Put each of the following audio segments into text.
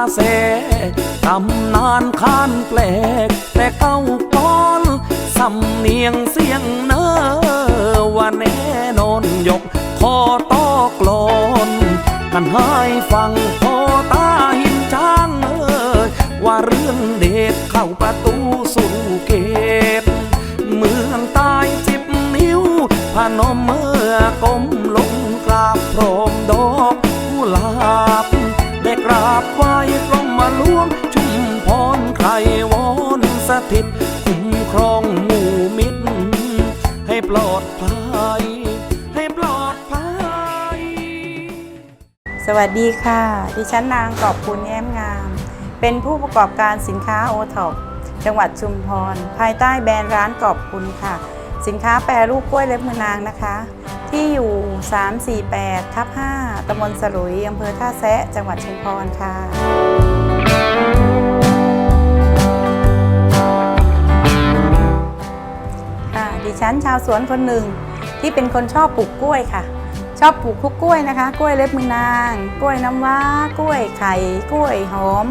าเสตำนานข้านแปลก แต่เก้าก้อนสำเนียงเสียงเนอว่าแน่นอนยกคอตอกลอนกันให้ฟังพอตาหินช้างเอ่ยว่าเรื่องเด็กเข้าประตูสู่เกตเมืองตายสิบนิ้วพนมเมื่อกลมลงกราบพร้อมดอกกุหลาบ ราบไหว้กรมมาหลวง ชุมพรใครวอนสถิต คุ้มครองหมู่มิตร ให้ปลอดภัย ให้ปลอดภัย สวัสดีค่ะ ดิฉันนางกอบคุณแย้มงาม เป็นผู้ประกอบการสินค้าโอท็อปจังหวัดชุมพร ภายใต้แบรนด์ร้านกอบคุณค่ะ สินค้าแปรรูปกล้วยเล็บมือนางนะคะ ที่อยู่ 348ทับ5ตำบลสลุยอำเภอท่าแซะ จังหวัดชุมพรค่ะค่ะดิฉันชาวสวนคนหนึ่งที่เป็นคนชอบปลูกกล้วยค่ะ ชอบปลูกทุกกล้วยนะคะ กล้วยเล็บมือนาง กล้วยน้ำว้ากล้วยไข่ กล้วยหอม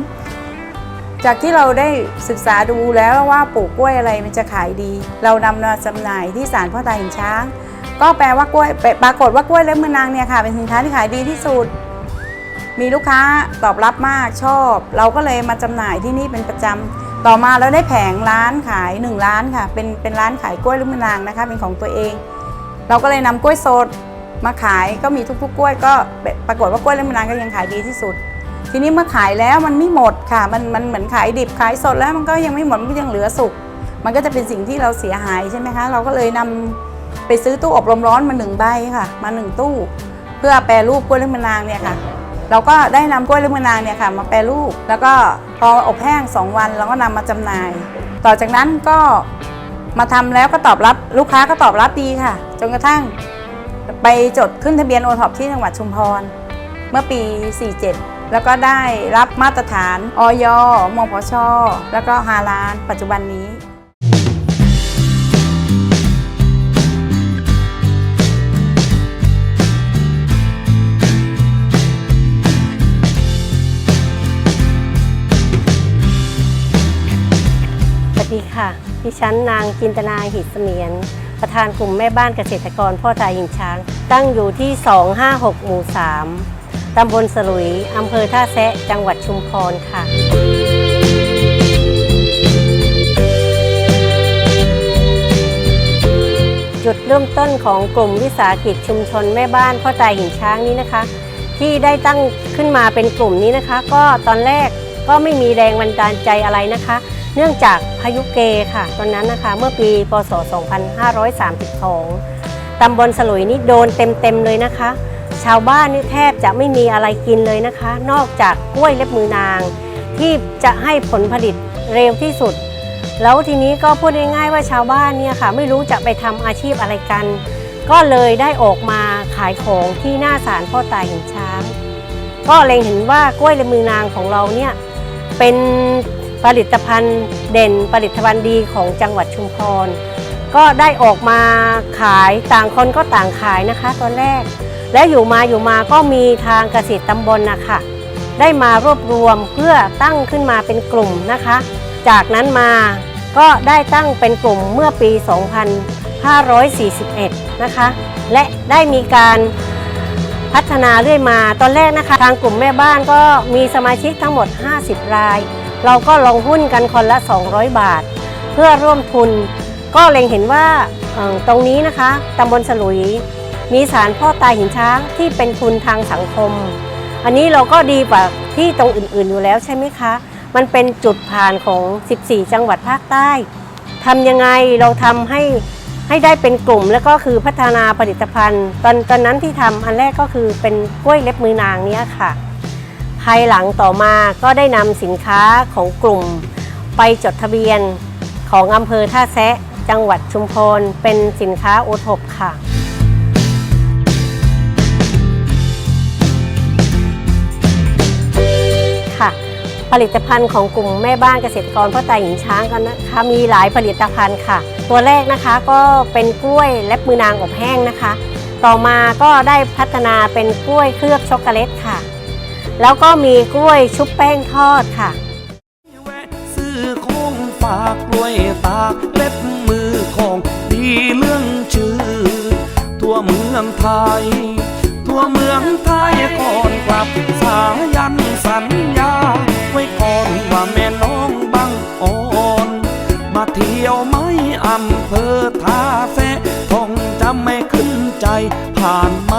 จากที่เราได้ศึกษาดูแล้วว่าปลูกกล้วยอะไรมันจะขายดี เรานำมาจำหน่ายที่ศาลพ่อตาหินช้าง ก็แปลว่ากล้วยปรากฏว่ากล้วยเล็บมือนางเนี่ยค่ะ เป็นสินค้าที่ขายดีที่สุด มีลูกค้าตอบรับมากชอบ เราก็เลยมาจำหน่ายที่นี่เป็นประจำต่อมาเราได้แผงร้านขาย 1 ร้านค่ะ เป็นเป็นร้านขายกล้วยลูกมะนางนะคะ เป็นของตัวเอง เราก็เลยนำกล้วยสดมาขายก็มีทุกๆกล้วยก็ปรากฏว่ากล้วยลูกมะนางก็ยังขายดีที่สุด ทีนี้เมื่อขายแล้วมันไม่หมดค่ะ มันมันเหมือนขายดิบขายสดแล้วมันก็ยังไม่หมดมันยังเหลือสุก มันก็จะเป็นสิ่งที่เราเสียหายใช่ไหมคะ เราก็เลยนำไปซื้อตู้อบลมร้อนมาหนึ่งใบค่ะ มาหนึ่งตู้ เพื่อแปรรูปกล้วยลูกมะนางเนี่ยค่ะ เราก็ได้นำกล้วยลูกมะนางเนี่ยค่ะ มาแปรรูป แล้วก็พออบแห้ง 2 วันเราก็นำมาจำหน่าย ต่อจากนั้นก็มาทำแล้วก็ตอบรับลูกค้าก็ตอบรับดีค่ะ จนกระทั่งไปจดขึ้นทะเบียนโอท็อปที่จังหวัดชุมพร เมื่อปี 47 แล้วก็ได้รับมาตรฐานออยมพช แล้วก็ฮาลานปัจจุบันนี้สวัสดีค่ะ ดิฉันนางจินตนาหิตเสมียน ประธานกลุ่มแม่บ้านเกษตรกรพ่อตาหินช้าง ตั้งอยู่ที่ 256 หมู่ 3 ตำบลสลุย อำเภอท่าแซะ จังหวัดชุมพรค่ะ จุดเริ่มต้นของกลุ่มวิสาหกิจชุมชนแม่บ้านพ่อตาหินช้างนี้นะคะ ที่ได้ตั้งขึ้นมาเป็นกลุ่มนี้นะคะ ก็ตอนแรกก็ไม่มีแรงบันดาลใจอะไรนะคะ เนื่องจากพายุเกค่ะ ตอนนั้นนะคะเมื่อปีพศ 2532ตำบลสลุยนี่โดนเต็มๆเลยนะคะ ชาวบ้านนี่แทบจะไม่มีอะไรกินเลยนะคะ นอกจากกล้วยเล็บมือนาง ที่จะให้ผลผลิตเร็วที่สุด แล้วทีนี้ก็พูดง่ายๆว่าชาวบ้านเนี่ยค่ะไม่รู้จะไปทำอาชีพอะไรกัน ก็เลยได้ออกมาขายของที่หน้าศาลพ่อตาหินช้าง ก็เล็งเห็นว่ากล้วยเล็บมือนางของเราเนี่ยเป็นผลิตภัณฑ์เด่นผลิตภัณฑ์ดีของจังหวัดชุมพรก็ได้ออกมาขายต่างคนก็ต่างขายนะคะตอนแรก และอยู่มาอยู่มาก็มีทางเกษตรตำบลนะคะ ได้มารวบรวมเพื่อตั้งขึ้นมาเป็นกลุ่มนะคะ จากนั้นมาก็ได้ตั้งเป็นกลุ่มเมื่อปี 2541 นะคะ และได้มีการพัฒนาเรื่อยมา ตอนแรกนะคะ ทางกลุ่มแม่บ้านก็มีสมาชิกทั้งหมด 50 ราย เราก็ลงหุ้นกันคนละ 200 บาท เพื่อร่วมทุน ก็เล็งเห็นว่าตรงนี้นะคะตำบลสลุย มีสารพ่อตาหินช้างที่เป็นทุนทางสังคม อันนี้เราก็ดีกว่าที่ตรงอื่นๆอยู่แล้วใช่ไหมคะ มันเป็นจุดผ่านของ 14 จังหวัดภาคใต้ทำยังไงเราทำให้ให้ได้เป็นกลุ่มแล้วก็คือพัฒนาผลิตภัณฑ์ ตอนตอนนั้นที่ทำอันแรกก็คือเป็นกล้วยเล็บมือนางเนี้ยค่ะ ภายหลังต่อมาก็ได้นำสินค้าของกลุ่ม ไปจดทะเบียนของอำเภอท่าแซะจังหวัดชุมพรเป็นสินค้าโอทบค่ะ ผลิตภัณฑ์ของกลุ่มแม่บ้านเกษตรกรพ่อตาหินช้างกันนะคะมีหลายผลิตภัณฑ์ค่ะ ตัวแรกนะคะก็เป็นกล้วยเล็บมือนางอบแห้งนะคะ ต่อมาก็ได้พัฒนาเป็นกล้วยเคลือบช็อกโกแลตค่ะ แล้วก็มีกล้วยชุบแป้งทอดค่ะซื้อของฝากกล้วยตากเล็บมือของดีเรื่องชื่อ ทั่วเมืองไทย ทั่วเมืองไทยก่อนกลับสายันสัญญา ว่าแม่น้องบังอ่อนมาเที่ยวไม่อำเภอท่าแซะคงจะไม่ขึ้นใจผ่านมา